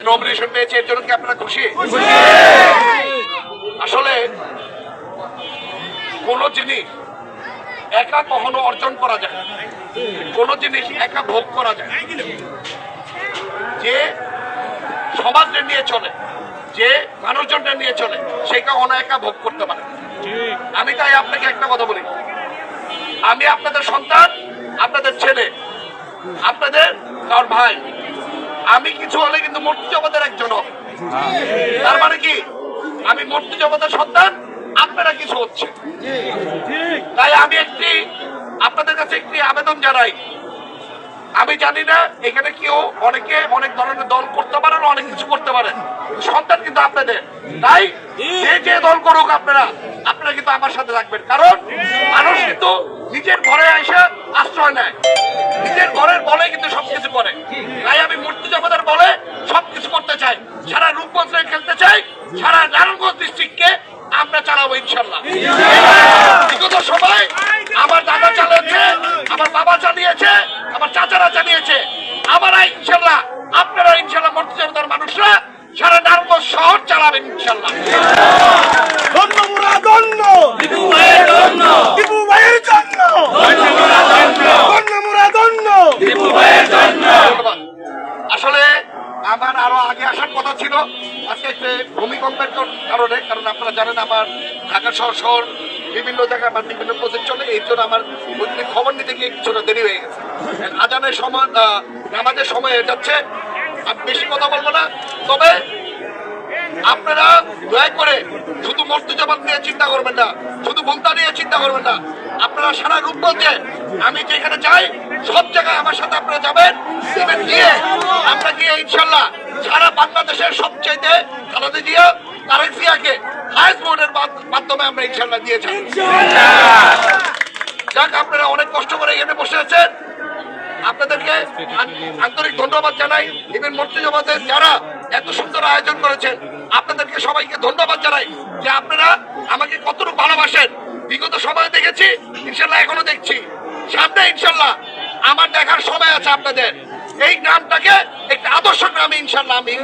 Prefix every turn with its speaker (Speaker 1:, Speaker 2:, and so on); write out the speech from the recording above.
Speaker 1: Nomination পেয়েছে এর জন্য কি আপনারা খুশি? আসলে কোন জিনিস একা কখনো অর্জন করা যায় কোন জিনিস একা ভোগ করা যায় যে সমাজকে নিয়ে চলে যে মানুষজনটা নিয়ে চলে সে কখনো একা ভোগ করতে পারে। আমি তাই আপনাকে একটা কথা বলি। আমি আপনাদের সন্তান আপনাদের ছেলে আপনাদের তার ভাই? আমি কিছু হলে কিন্তু মূর্তি জগতের একজন তার মানে কি? আমি মূর্তি জগতের সন্তান, আপনারা কিছু হচ্ছে। তাই আমি একটি, আপনাদের কাছে একটি আবেদন জানাই। আমি জানি না, এখানে কেউ অনেকে অনেক ধরনের দল করতে পারেন, অনেক কিছু করতে পারেন। সন্তান কিন্তু আপনাদের। তাই যে যে দল করুক আপনারা আপনারা কিন্তু আমার সাথে থাকবেন। কারণ মানুষ কিন্তু নিজের ঘরে এসে আশ্রয় নেয়। নিজের ঘরের বলে কিন্তু সবকিছু করে। তাই আমি মূর্তি জগতের বলে সবকিছু করতে চাই সারা রূপগঞ্জে খেলতে চাই সারা নারায়ণগঞ্জ ডিস্ট্রিক্টকে আমরা চালাবো ইনশাল্লাহ। বিগত সময় আমার দাদা চালিয়েছে আমার বাবা চালিয়েছে আমার চাচারা চালিয়েছে। আমরা ইনশাল্লাহ আপনারা ইনশাল্লাহ মর্তি জগতের মানুষরা সারা নারায়ণগঞ্জ শহর চালাবেন ইনশাল্লাহ। কারণে, কারণ আপনারা জানেন আমার ঢাকা শহর শহর বিভিন্ন জায়গায় আমার বিভিন্ন প্রজেক্ট চলে, এই জন্য আমার ওইদিকে খবর নিতে গিয়ে কিছুটা দেরি হয়ে গেছে। আজানের সময় নামাজের সময় হয়ে যাচ্ছে আমি বেশি কথা বলব না। তবে আপনারা দয়া করে শুধু মর্তুজাবাদ নিয়ে চিন্তা করবেন না, শুধু ভুলতা নিয়ে চিন্তা করবেন না। আপনারা সারা রূপ বলতে আমি যেখানে যাই, সব জায়গায় আমার সাথে আপনারা যাবেন গিয়ে। আমরা গিয়ে ইনশাল্লাহ সারা বাংলাদেশের সবচাইতে খালেদা জিয়া তারেক জিয়াকে হায়েস্ট ভোটের মাধ্যমে আমরা ইনশাল্লাহ দিয়েছি। যাক আপনারা অনেক কষ্ট করে এখানে বসে আছেন। আপনাদেরকে আন্তরিক ধন্যবাদ জানাই। ইভেন মর্তুজাবাদের যারা এত সুন্দর আয়োজন করেছেন আপনাদেরকে সবাইকে ধন্যবাদ জানাই যে আপনারা আমাকে কতটুকু ভালোবাসেন। বিগত সময় দেখেছি ইনশাল্লাহ এখনও দেখছি। সামনে ইনশাল্লাহ আমার দেখার সময় আছে আপনাদের। এই গ্রামটাকে একটা আদর্শ গ্রামে ইনশাল্লাহ আমি